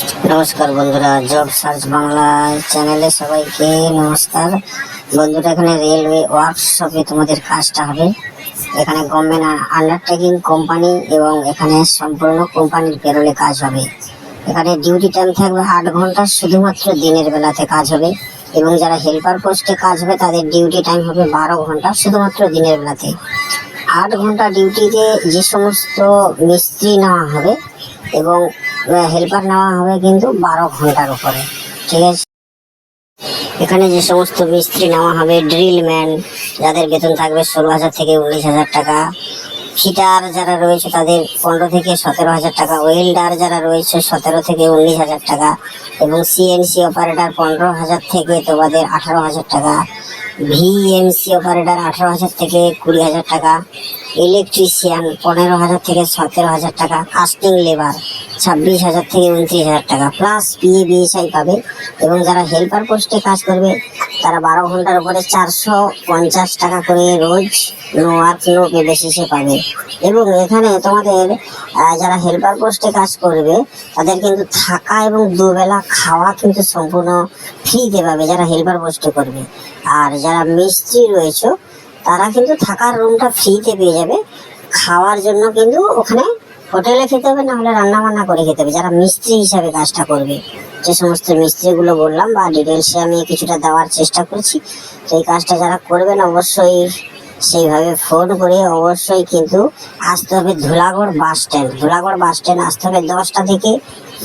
নমস্কার বন্ধুরা job search Bangla চ্যানেলে সবাইকে নমস্কার। বন্ধুরা, এখানে রেলওয়ে ওয়ার্কশপে তোমাদের কাজটা হবে। এখানে গভর্নমেন্ট আন্ডারটেকিং কোম্পানি এবং এখানে সম্পূর্ণ কোম্পানির পেরোলে কাজ হবে। এখানে ডিউটি টাইম থাকবে আট ঘণ্টা, শুধুমাত্র দিনের বেলাতে কাজ হবে। এবং যারা হেল্পার পোস্টে কাজ হবে, তাদের ডিউটি টাইম হবে বারো ঘণ্টা, শুধুমাত্র দিনের বেলাতে। আট ঘণ্টা ডিউটিতে যে সমস্ত মিস্ত্রি নেওয়া হবে এবং হেল্পার নেওয়া হবে কিন্তু বারো ঘণ্টার উপরে, ঠিক আছে? এখানে যে সমস্ত মিস্ত্রি নেওয়া হবে ড্রিল ম্যান যাদের বেতন থাকবে ষোলো হাজার থেকে উনিশ হাজার টাকা। ফিটার যারা রয়েছে তাদের পনেরো থেকে সতেরো হাজার টাকা ওয়েল্ডার যারা রয়েছে সতেরো থেকে উনিশ হাজার টাকা, এবং সিএনসি অপারেটার পনেরো হাজার থেকে তোমাদের আঠারো হাজার টাকা ভিএমসি অপারেটর আঠারো হাজার থেকে কুড়ি হাজার টাকা ইলেকট্রিশিয়ান পনেরো হাজার থেকে সতেরো হাজার টাকা কাস্টিং লেবার ছাব্বিশ হাজার থেকে উনত্রিশ হাজার টাকা। প্লাস পিএ বিএসআই পাবে এবং যারা হেল্পার পোস্টে কাজ করবে, তারা বারো ঘণ্টার উপরে চারশো পঞ্চাশ টাকা করে রোজ নো ওয়ার্ক নো পে বেসিসে পাবে। এবং এখানে তোমাদের যারা হেল্পার পোস্টে কাজ করবে, তাদের কিন্তু থাকা এবং দুবেলা খাওয়া কিন্তু সম্পূর্ণ ফ্রিতে পাবে যারা হেল্পার পোস্টে করবে। আর যারা মিস্ত্রি রয়েছে, তারা কিন্তু থাকার রুমটা ফ্রিতে পেয়ে যাবে। খাওয়ার জন্য কিন্তু ওখানে হোটেলে খেতে হবে, না হলে রান্না বান্না করে খেতে হবে। যারা মিস্ত্রি হিসাবে কাজটা করবে, যে সমস্ত মিস্ত্রিগুলো বললাম বা ডিটেলসে আমি কিছুটা দেওয়ার চেষ্টা করছি তো এই কাজটা যারা করবেন অবশ্যই সেইভাবে ফোন করে অবশ্যই কিন্তু আসতে হবে Dhulagarh bus stand Dhulagarh bus stand আসতে হবে দশটা থেকে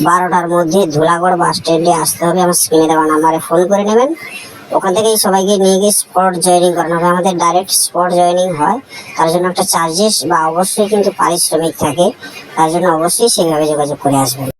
বারোটার মধ্যে ধুলাগড় বাস স্ট্যান্ডে আসতে হবে। আমার স্ক্রিনে দেওয়া নাম্বারে ফোন করে নেবেন। ওখান থেকেই সবাইকে নিয়ে গিয়ে স্পট জয়েনিং করানো হবে। আমাদের ডাইরেক্ট স্পট জয়েনিং হয়। তার জন্য একটা চার্জেস বা অবশ্যই কিন্তু পারিশ্রমিক থাকে। তার জন্য অবশ্যই সেইভাবে যোগাযোগ করে আসবেন।